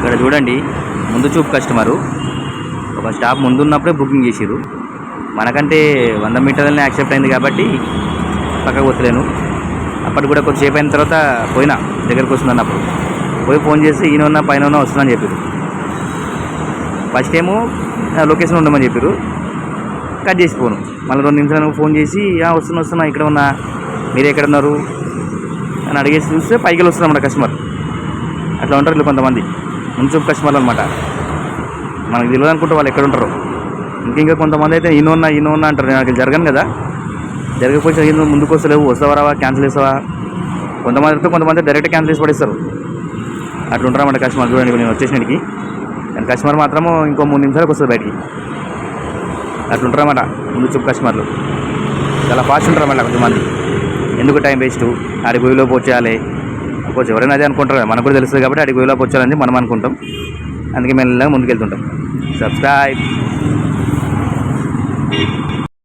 ఇక్కడ చూడండి ముందు చూపు కస్టమరు ఒక స్టాప్ ముందు ఉన్నప్పుడే బుకింగ్ చేసిరు మనకంటే వంద మీటర్లనే యాక్సెప్ట్ అయింది కాబట్టి పక్కకు పోతలేను అప్పటికి కూడా కొద్దిసేపు అయిన తర్వాత పోయినా దగ్గరకు వస్తుంది అన్నప్పుడు పోయి ఫోన్ చేసి ఈయన ఉన్న పైన ఉన్న వస్తుందని చెప్పారు ఫస్ట్ ఏమో లొకేషన్ ఉండమని చెప్పారు కట్ చేసి పోను. మళ్ళీ రెండు నిమిషాలు ఫోన్ చేసి వస్తున్నా వస్తున్నా ఇక్కడ ఉన్నా. మీరు ఎక్కడ ఉన్నారు? అని అడిగేసి చూస్తే పైకి వస్తున్నమాట కస్టమర్ అట్లా ఉంటారు కొంతమంది. ముందు కస్టమర్లు అనమాట మనకు తెలియదు అనుకుంటే వాళ్ళు ఎక్కడ ఉంటారు. ఇంకా ఇంకా కొంతమంది అయితే ఈయన ఉన్నా ఈయన ఉన్నా అంటారు. నాకు జరగను కదా. జరగకపోతే ఈయన ముందుకు వస్తలేవు. వస్తావా రావా? క్యాన్సిల్ చేస్తావా? కొంతమంది అయితే కొంతమంది డైరెక్ట్ క్యాన్సిల్ చేసి పడేస్తారు. అట్లా ఉంటారన్నమాట కస్టమర్. చూడండి నేను వచ్చేసినకి కానీ కస్టమర్ మాత్రము ఇంకో మూడు నిమిషాలకు వస్తుంది బయటికి. అట్లా ఉంటారన్నమాట ముందు చూపు కస్టమర్లు. చాలా ఫాస్ట్ ఉంటారన్నమాట కొంతమంది. ఎందుకు టైం వేస్ట్ ఆడికి గొయ్యిలోకి వచ్చేయాలి. ఒక ఎవరైనా అదే అనుకుంటారు మనకు కూడా తెలుస్తుంది కాబట్టి అడిగి గొయ్యిలోకి వచ్చారని మనం అనుకుంటాం. అందుకే మెల్లగా ముందుకెళ్తుంటాం. సబ్స్క్రైబ్